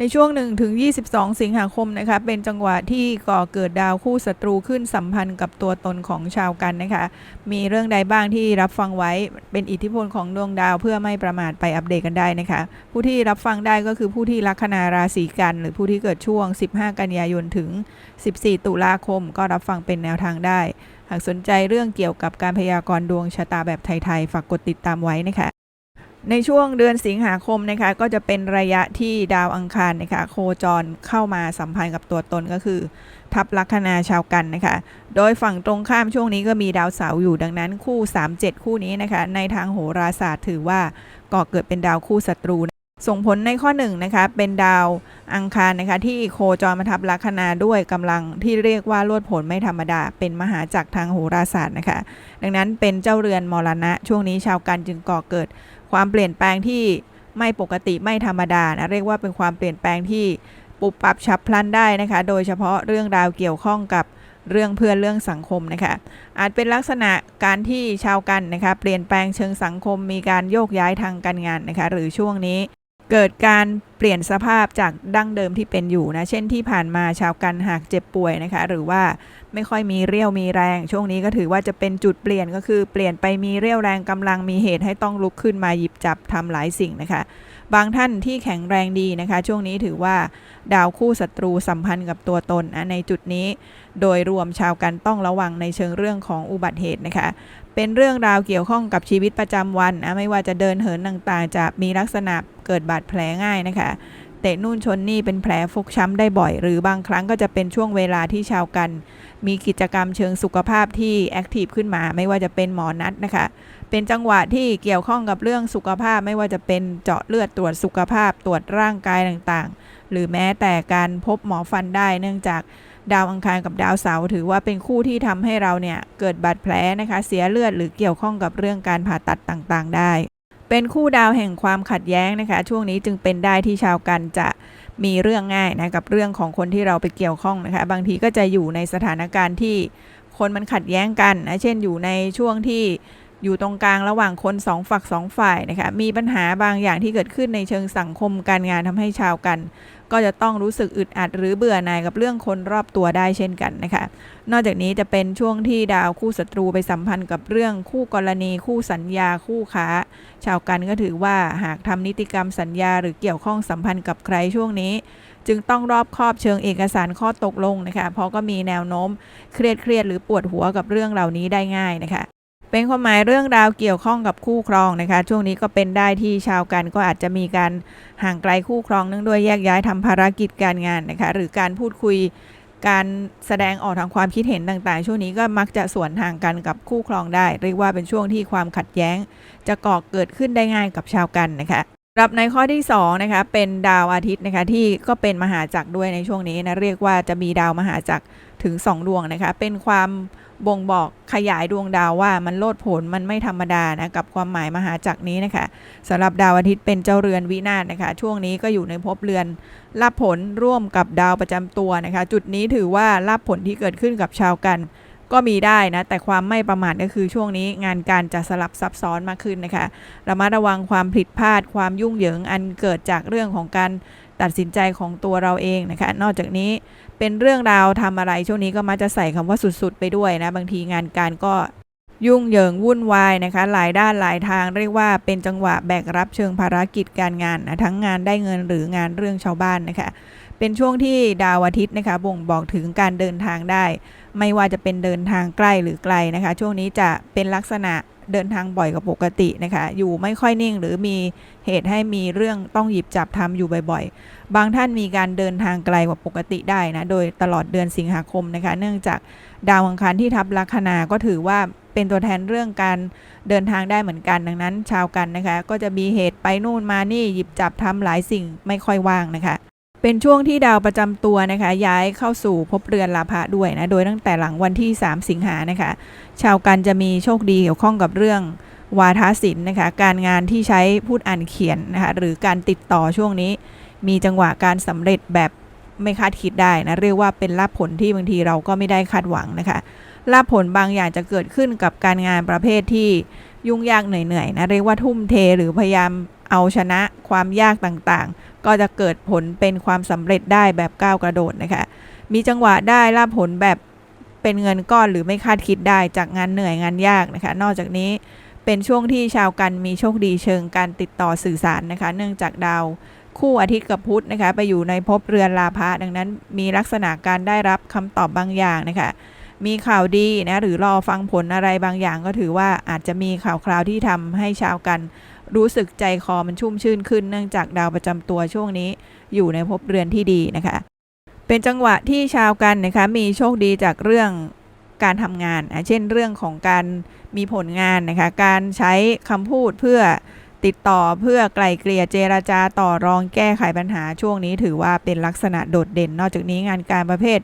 ในช่วง 1 ถึง 22 สิงหาคมนะคะเป็นจังหวะที่ก่อเกิดดาวคู่ศัตรูขึ้นสัมพันธ์กับตัวตนของชาวกันนะคะ มีเรื่องใดบ้างที่รับฟังไว้เป็นอิทธิพลของดวงดาวเพื่อไม่ประมาทไปอัปเดตกันได้นะคะ ผู้ที่รับฟังได้ก็คือผู้ที่ลัคนาราศีกัน หรือผู้ที่เกิดช่วง 15 กันยายนถึง 14 ตุลาคม ก็รับฟังเป็นแนวทางได้ หากสนใจเรื่องเกี่ยวกับการพยากรณ์ดวงชะตาแบบไทยๆฝากกดติดตามไว้นะคะ ในช่วงเดือนสิงหาคมนะคะก็จะเป็นระยะที่ดาวอังคารนะคะโคจรเข้ามาสัมพันธ์กับตัวตนก็คือ ทับลัคนาชาวกันนะคะ โดยฝั่งตรงข้ามช่วงนี้ก็มีดาวเสาร์อยู่ดังนั้นคู่ 37 คู่นี้นะคะ ในทางโหราศาสตร์ถือว่าก่อเกิดเป็นดาวคู่ศัตรู ส่งผลในข้อหนึ่งนะคะเป็นดาวอังคารนะคะที่โคจรมาทับลัคนาด้วยกำลังที่เรียกว่าลวดผลไม่ธรรมดา เป็นมหาจักรทางโหราศาสตร์นะคะ ดังนั้นเป็นเจ้าเรือนมรณะช่วงนี้ชาวกันจึงก่อเกิด ความเปลี่ยนแปลงที่ไม่ปกติไม่ธรรมดานะเรียกว่าเป็นความเปลี่ยนแปลงที่ปุบปับฉับพลันได้นะคะ โดยเฉพาะเรื่องราวเกี่ยวข้องกับเรื่องเพื่อนเรื่องสังคมนะคะ อาจเป็นลักษณะการที่ชาวกันนะคะ เปลี่ยนแปลงเชิงสังคมมีการโยกย้ายทางการงานนะคะ หรือช่วงนี้ เกิดการเปลี่ยนสภาพจากดั้งเดิมที่เป็นอยู่นะ เช่นที่ผ่านมาชาวกันหากเจ็บป่วยนะคะ หรือว่าไม่ค่อยมีเรี่ยวมีแรง ช่วงนี้ก็ถือว่าจะเป็นจุดเปลี่ยนก็คือเปลี่ยนไปมีเรี่ยวแรงกำลังมีเหตุให้ต้องลุกขึ้นมาหยิบจับทำหลายสิ่งนะคะ บางท่านที่แข็งแรงดีนะคะ ช่วงนี้ถือว่าดาวคู่ศัตรูสัมพันธ์กับตัวตนนะในจุดนี้ โดยรวมชาวกันต้องระวังในเชิงเรื่องของอุบัติเหตุนะคะ เป็นเรื่องราวเกี่ยวข้องกับชีวิตประจำวันนะไม่ว่าจะเดินเหินต่างๆ จะมีลักษณะเกิดบาดแผลง่ายนะคะ เตะนู่นชนนี่เป็นแผลฟกช้ำได้บ่อย หรือบางครั้งก็จะเป็นช่วงเวลาที่ชาวกัน มีกิจกรรมเชิงสุขภาพที่แอคทีฟขึ้นมา ไม่ว่าจะเป็นหมอนัดนะคะ เป็นจังหวะที่เกี่ยวข้องกับเรื่องสุขภาพ ไม่ว่าจะเป็นเจาะเลือดตรวจสุขภาพ ตรวจร่างกายต่างๆ หรือแม้แต่การพบหมอฟันได้ เนื่องจากดาวอังคารกับดาวเสาร์ถือว่าเป็นคู่ที่ทำให้เราเนี่ยเกิดบาดแผลนะคะ เสียเลือดหรือเกี่ยวข้องกับเรื่องการผ่าตัดต่างๆ ได้ เป็นคู่ดาวแห่งความขัดแย้งนะคะ ช่วงนี้จึงเป็นได้ที่ชาวกันจะมีเรื่องง่ายนะกับเรื่องของคนที่เราไปเกี่ยวข้องนะคะ บางทีก็จะอยู่ในสถานการณ์ที่คนมันขัดแย้งกันนะเช่นอยู่ในช่วงที่ อยู่ตรงกลางระหว่างคนสองฝักสองฝ่ายนะคะมีปัญหาบางอย่างที่เกิดขึ้นในเชิงสังคมการงานทำให้ชาวกัน ก็จะต้องรู้สึกอึดอัดหรือเบื่อหน่ายกับเรื่องคนรอบตัวได้เช่นกันนะคะ นอกจากนี้จะเป็นช่วงที่ดาวคู่ศัตรูไปสัมพันธ์กับเรื่องคู่กรณี คู่สัญญาคู่ค้า ชาวกันก็ถือว่าหากทำนิติกรรมสัญญา หรือเกี่ยวข้องสัมพันธ์กับใครช่วงนี้ จึงต้องรอบคอบเชิงเอกสารข้อตกลงนะคะเพราะก็มีแนวโน้มเครียดเครียดหรือปวดหัวกับเรื่องเหล่านี้ได้ง่ายนะคะ เป็นความหมายเรื่องราวเกี่ยวข้องกับคู่ครองนะคะ ช่วงนี้ก็เป็นได้ที่ชาวกันก็อาจจะมีการห่างไกลคู่ครองเนื่องด้วยแยกย้ายทำภารกิจการงานนะคะ หรือการพูดคุยการแสดงออกทางความคิดเห็นต่างๆ ช่วงนี้ก็มักจะสวนทางกันกับคู่ครองได้ เรียกว่าเป็นช่วงที่ความขัดแย้ง จะก่อเกิดขึ้นได้ง่ายกับชาวกันนะคะรับในข้อที่2นะคะเป็นดาวอาทิตย์นะคะที่ก็เป็นมหาจักรด้วยในช่วงนี้นะเรียกว่าจะมีดาวมหาจักรถึง 2 ดวงนะคะเป็นความ บ่งบอกขยายดวงดาวว่ามันโลดโผนมันไม่ธรรมดานะกับความหมายมหาจักรนี้นะคะสำหรับดาวอาทิตย์เป็นเจ้าเรือนวินาศนะคะ ช่วงนี้ก็อยู่ในภพเรือนรับผลร่วมกับดาวประจำตัวนะคะ จุดนี้ถือว่ารับผลที่เกิดขึ้นกับชาวกัน ก็มีได้นะ แต่ความไม่ประมาทก็คือช่วงนี้งานการจะสลับซับซ้อนมากขึ้นนะคะระมัดระวังความผิดพลาดความยุ่งเหยิงอันเกิดจากเรื่องของการ ตัดสินใจของตัวเราเองนะคะนอกจากนี้เป็นเรื่องราวทำอะไรช่วงนี้ก็มักจะใส่คำว่าสุดๆ ไปด้วยนะ บางทีงานการก็ยุ่งเหยิงวุ่นวายนะคะ หลายด้านหลายทางเรียกว่าเป็นจังหวะแบกรับเชิงภารกิจการงานนะทั้งงานได้เงินหรืองานเรื่องชาวบ้านนะคะ เป็นช่วงที่ดาวอาทิตย์นะคะบ่งบอกถึงการเดินทางได้ ไม่ว่าจะเป็นเดินทางใกล้หรือไกลนะคะ ช่วงนี้จะเป็นลักษณะเดินทางบ่อยกว่าปกตินะคะ อยู่ไม่ค่อยนิ่งหรือมีเหตุให้มีเรื่องต้องหยิบจับทำอยู่บ่อยๆ บางท่านมีการเดินทางไกลกว่าปกติได้นะ โดยตลอดเดือนสิงหาคมนะคะ เนื่องจากดาวอังคารที่ทับลัคนาก็ถือว่าเป็นตัวแทนเรื่องการเดินทางได้เหมือนกัน ดังนั้น ชาวกันนะคะ ก็จะมีเหตุไปนู่นมานี่หยิบจับทำหลายสิ่งไม่ค่อยว่างนะคะ เป็นช่วงที่ดาวประจำตัวนะคะ ย้ายเข้าสู่ภพเรือนลาภะด้วยนะ โดยตั้งแต่หลังวันที่ 3 สิงหานะคะ ชาวกันจะมีโชคดีเกี่ยวข้องกับเรื่องวาทศิลป์นะคะ การงานที่ใช้พูดอ่านเขียนนะคะ หรือการติดต่อช่วงนี้ มีจังหวะการสำเร็จแบบไม่คาดคิดได้นะ เรียกว่าเป็นลาภผลที่บางทีเราก็ไม่ได้คาดหวังนะคะลาภผลบางอย่างจะเกิดขึ้นกับการงานประเภทที่ยุ่งยากเหนื่อยๆนะเรียกว่าทุ่มเทหรือพยายามเอาชนะความยากต่างๆ ก็จะเกิดผลเป็นความสำเร็จได้แบบก้าวกระโดดนะคะ มีจังหวะได้รับผลแบบเป็นเงินก้อนหรือไม่คาดคิดได้จากงานเหนื่อยงานยากนะคะ นอกจากนี้เป็นช่วงที่ชาวกันมีโชคดีเชิงการติดต่อสื่อสารนะคะ เนื่องจากดาวคู่อาทิตย์กับพุธนะคะ ไปอยู่ในภพเรือนลาภะดังนั้นมีลักษณะการได้รับคำตอบบางอย่างนะคะ มีข่าวดีนะหรือรอฟังผลอะไรบางอย่างก็ถือว่าอาจจะมีข่าวคราวที่ทำให้ชาวกัน รู้สึกใจคอมันชุ่มชื่นขึ้น เนื่องจากดาวประจำตัวช่วงนี้ อยู่ในภพเรือนที่ดีนะคะ เป็นจังหวะที่ชาวกันนะคะมีโชคดีจากเรื่องการทำงานอะเช่นเรื่องของการมีผลงานนะคะการใช้คำพูดเพื่อติดต่อเพื่อไกล่เกลี่ยเจราจาต่อรองแก้ไขปัญหาช่วงนี้ถือว่าเป็นลักษณะโดดเด่น นอกจากนี้งานการประเภท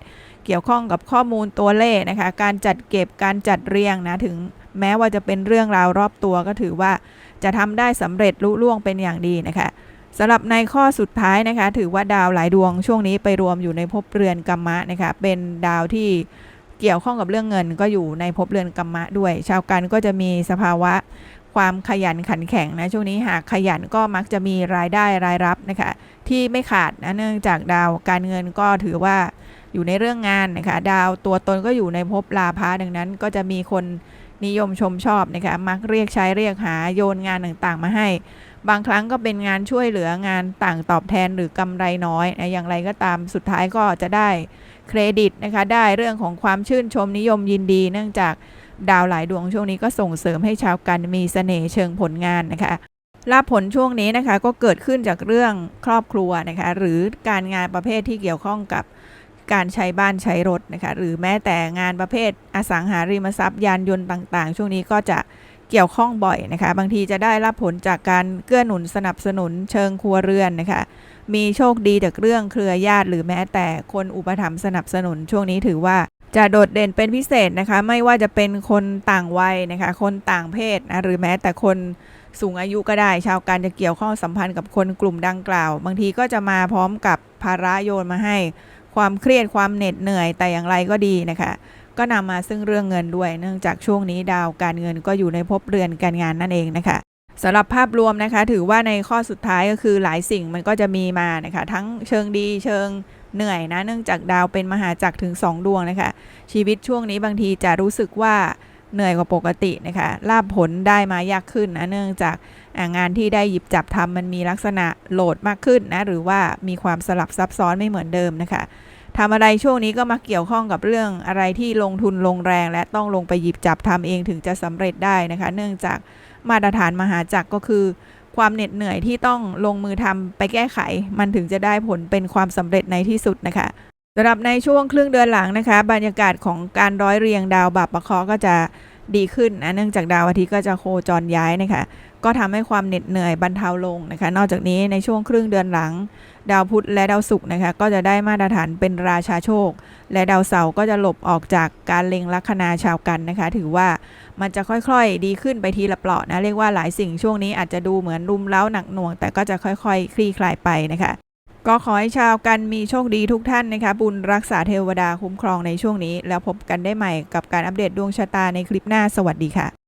เกี่ยวข้องกับข้อมูลตัวเลขนะคะ การจัดเก็บการจัดเรียงนะถึงแม้ว่าจะเป็นเรื่องราวรอบตัวก็ถือว่าจะทำได้สำเร็จลุล่วงเป็นอย่างดีนะคะสำหรับในข้อสุดท้ายนะคะ ถือว่าดาวหลายดวงช่วงนี้ไปรวมอยู่ในภพเรือนกัมมะนะคะ เป็นดาวที่เกี่ยวข้องกับเรื่องเงิน ก็อยู่ในภพเรือนกัมมะด้วย ชาวกันก็จะมีสภาวะความขยันขันแข็งนะช่วงนี้หากขยันก็มักจะมีรายได้รายรับนะคะ ที่ไม่ขาดนะเนื่องจากดาวการเงินก็ถือว่า อยู่ในเรื่องงานนะคะดาวตัวตนก็อยู่ในภพลาภะดังนั้น ก็จะมีคนนิยมชมชอบนะคะมักเรียกใช้เรียกหาโยนงานต่างๆ มาให้ บางครั้งก็เป็นงานช่วยเหลืองานต่างตอบแทนหรือกำไรน้อยนะอย่างไรก็ตามสุดท้ายก็จะได้เครดิตนะคะได้เรื่องของความชื่นชมนิยมยินดี เนื่องจากดาวหลายดวงช่วงนี้ก็ส่งเสริมให้ชาวกันมีเสน่ห์เชิงผลงานนะคะลาผลช่วงนี้นะคะก็เกิดขึ้นจากเรื่องครอบครัวนะคะหรือการงานประเภทที่เกี่ยวข้องกับ การใช้บ้านใช้รถนะคะหรือแม้แต่งานประเภทอสังหาริมทรัพย์ยานยนต์ต่าง ๆ ช่วงนี้ก็จะเกี่ยวข้องบ่อยนะคะบางทีจะได้รับผลจากการเกื้อหนุนสนับสนุนเชิงครัวเรือนนะคะมีโชคดีจากเรื่องเครือญาติ หรือแม้แต่คนอุปถัมภ์สนับสนุนช่วงนี้ถือว่าจะโดดเด่นเป็นพิเศษนะคะ ไม่ว่าจะเป็นคนต่างวัยนะคะ คนต่างเพศนะหรือแม้แต่คนสูงอายุก็ได้ ชาวการจะเกี่ยวข้องสัมพันธ์กับคนกลุ่มดังกล่าว บางทีก็จะมาพร้อมกับภาระโยนมาให้ ความเครียดความเหน็ดเหนื่อยแต่อย่างไรก็ดีนะคะ ก็นำมาซึ่งเรื่องเงินด้วยเนื่องจากช่วงนี้ดาวการเงินก็อยู่ในภพเรือนการงานนั่นเองนะคะสำหรับภาพรวมนะคะ ถือว่าในข้อสุดท้ายก็คือหลายสิ่งมันก็จะมีมานะคะ ทั้งเชิงดีเชิงเหนื่อยนะ เนื่องจากดาวเป็นมหาจักรถึง 2 ดวงนะคะ ชีวิตช่วงนี้บางทีจะรู้สึกว่า เหนื่อยกว่าปกตินะคะลาบผลได้มายากขึ้นนะเนื่องจากงานที่ได้หยิบจับทำมันมีลักษณะโหลดมากขึ้นนะหรือว่ามีความสลับซับซ้อนไม่เหมือนเดิมนะคะทำอะไรช่วงนี้ก็มาเกี่ยวข้องกับเรื่องอะไรที่ลงทุนลงแรง และต้องลงไปหยิบจับทำเองถึงจะสำเร็จได้นะคะ เนื่องจากมาตรฐานมหาจักรก็คือ ความเหน็ดเหนื่อยที่ต้องลงมือทำไปแก้ไข มันถึงจะได้ผลเป็นความสำเร็จในที่สุดนะคะ สำหรับในช่วงครึ่งเดือนหลังนะคะ บรรยากาศของการร้อยเรียงดาวบับประเคาะก็จะดีขึ้นนะเนื่องจากดาวอาทิตย์ก็จะโคจรย้ายนะคะก็ทำให้ความเหน็ดเหนื่อยบรรเทาลงนะคะ นอกจากนี้ในช่วงครึ่งเดือนหลัง ดาวพุธและดาวศุกร์นะคะ ก็จะได้มาตรฐานเป็นราชาโชค และดาวเสาร์ก็จะหลบออกจากการเล็งลัคนาชาวกันนะคะ ถือว่ามันจะค่อยๆ ดีขึ้นไปทีละเปลาะนะเรียกว่าหลายสิ่งช่วงนี้อาจจะดูเหมือนรุมเร้าหนักหน่วง แต่ก็จะค่อยๆ คลี่คลายไปนะคะ ก็ขอให้ชาวกันมีโชคดีทุกท่านนะคะบุญรักษาเทวดาคุ้มครองในช่วงนี้ แล้วพบกันได้ใหม่กับการอัปเดตดวงชะตาในคลิปหน้าสวัสดีค่ะ